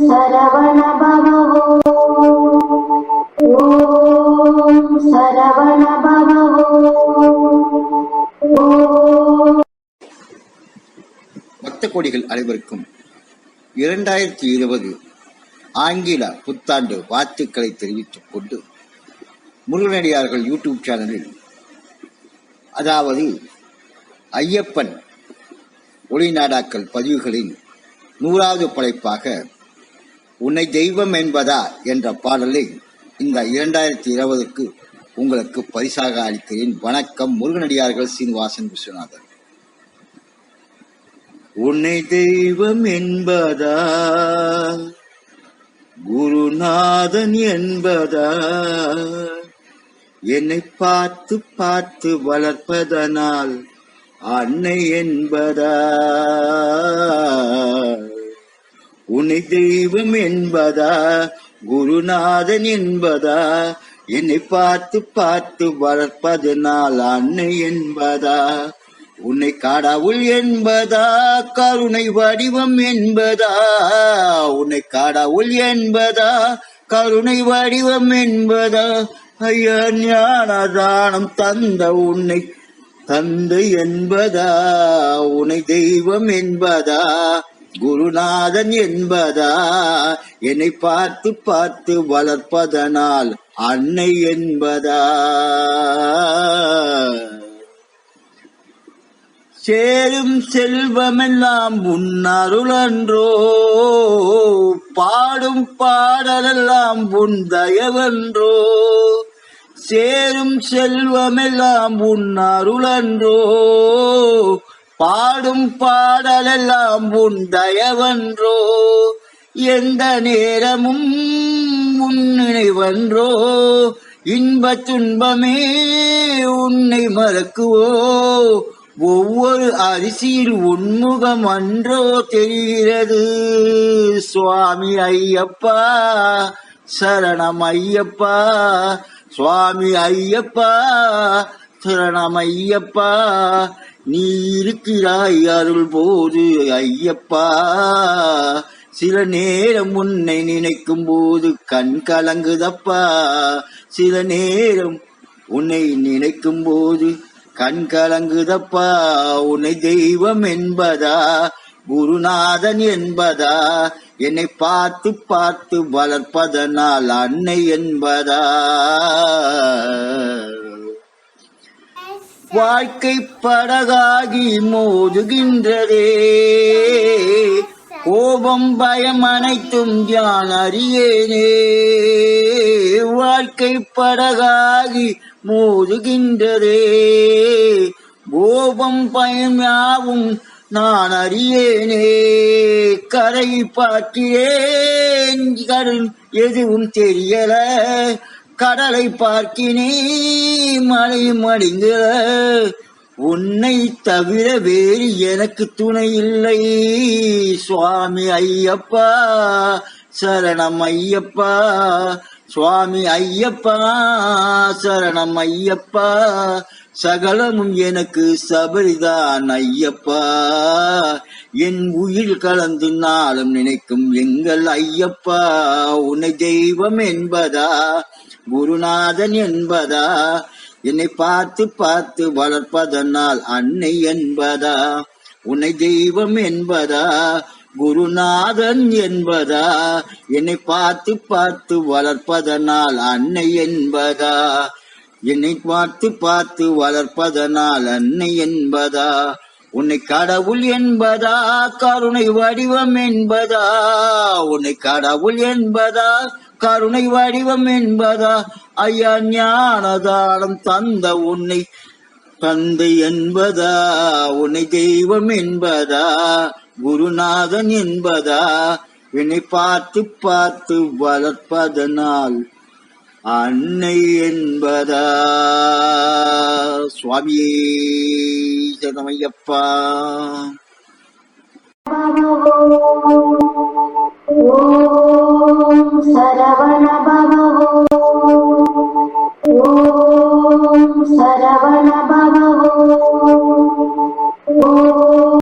சரவண ஓம் பக்த கோடிகள் அனைவருக்கும் இரண்டாயிரத்தி இருபது ஆங்கில புத்தாண்டு வாழ்த்துக்களை தெரிவித்துக் கொண்டு முருகனடியார்கள் யூடியூப் சேனலில் அதாவது ஐயப்பன் ஒளிநாடாக்கள் பதிவுகளின் நூறாவது படைப்பாக உன்னை தெய்வம் என்பதா என்ற பாடலை இந்த இரண்டாயிரத்தி இருபதுக்கு உங்களுக்கு பரிசாக அளிக்கிறேன். வணக்கம் முருகனடியார்கள் சீனிவாசன் விஸ்வநாதன் உன்னை தெய்வம் என்பதா குருநாதன் என்பதா என்னை பார்த்து பார்த்து வளர்ப்பதனால் அன்னை என்பதா உன்னை தெய்வம் என்பதா குருநாதன் என்பதா? என்னை பார்த்து பார்த்து வளர்ப்பது நாள் அன்னை என்பதா? உன்னை கடவுள் என்பதா கருணை வடிவம் என்பதா? உன்னை கடவுள் என்பதா கருணை வடிவம் என்பதா? ஐயா ஞானதானம் தந்த உன்னை தந்தை என்பதா? உன்னை தெய்வம் என்பதா? குருநாதன் என்பதா? என்னை பார்த்து பார்த்து வளர்ப்பதனால் அன்னை என்பதா? சேரும் செல்வமெல்லாம் உன்னருளன்றோ? பாடும் பாடலெல்லாம் உன் தயவன்றோ? சேரும் செல்வமெல்லாம் உன்னருளன்றோ? பாடும் பாடலெல்லாம் உன் தயவன்றோ எந்த நேரமும் உன் நினைவன்றோ இன்ப துன்பமே உன்னை மறக்குவோ ஒவ்வொரு அரிசியில் உன்முகம் அன்றோ தெரிகிறது. சுவாமி ஐயப்பா சரணம் ஐயப்பா சுவாமி ஐயப்பா சரணம் ஐயப்பா நீ இருக்கிறாய் அருள் போது ஐயப்பா. சில நேரம் உன்னை நினைக்கும் போது கண் கலங்குதப்பா. சில நேரம் உன்னை நினைக்கும் போது கண் கலங்குதப்பா. உன்னை தெய்வம் என்பதா குருநாதன் என்பதா என்னை பார்த்து பார்த்து வளர்ப்பதனால் அன்னை என்பதா. வாழ்க்கை படகாகி மோதுகின்றதே. கோபம் பயம் அனைத்தும் யான் அறியேனே. வாழ்க்கை படகாகி மோதுகின்றதே. கோபம் பயம் யாவும் நான் அறியேனே. கரை பார்க்கிறேன் கடல் எதுவும் தெரியல. கடலை பார்க்கினே மலை மடிங்க உன்னை தவிர வேறு எனக்கு துணை இல்லை. சுவாமி ஐயப்பா சரணம் ஐயப்பா. சுவாமி ஐயப்பா சரணம் ஐயப்பா. சகலமும் எனக்கு சபரிதான் ஐயப்பா. என் உயிர் கலந்து நாளும் நினைக்கும் எங்கள் ஐயப்பா. உன்னை தெய்வம் என்பதா? குருநாதன் என்பதா? என்னை பார்த்து பார்த்து வளர்ப்பதனால் அன்னை என்பதா? உன்னை தெய்வம் என்பதா? குருநாதன் என்பதா? என்னை பார்த்து பார்த்து வளர்ப்பதனால் அன்னை என்பதா? என்னை பார்த்து பார்த்து வளர்ப்பதனால் அன்னை என்பதா? உன்னை கடவுள் என்பதா? கருணை வடிவம் என்பதா? உன்னை கடவுள் என்பதா? கருணை வடிவம் என்பதா? ஐயா ஞானதானம் தந்த உன்னை தந்தை என்பதா? உன்னை தெய்வம் என்பதா? குருநாதன் என்பதா? வினை பார்த்து பார்த்து வளர்ப்பதனால் அன்னை என்பதா? சுவாமியே Ba da ba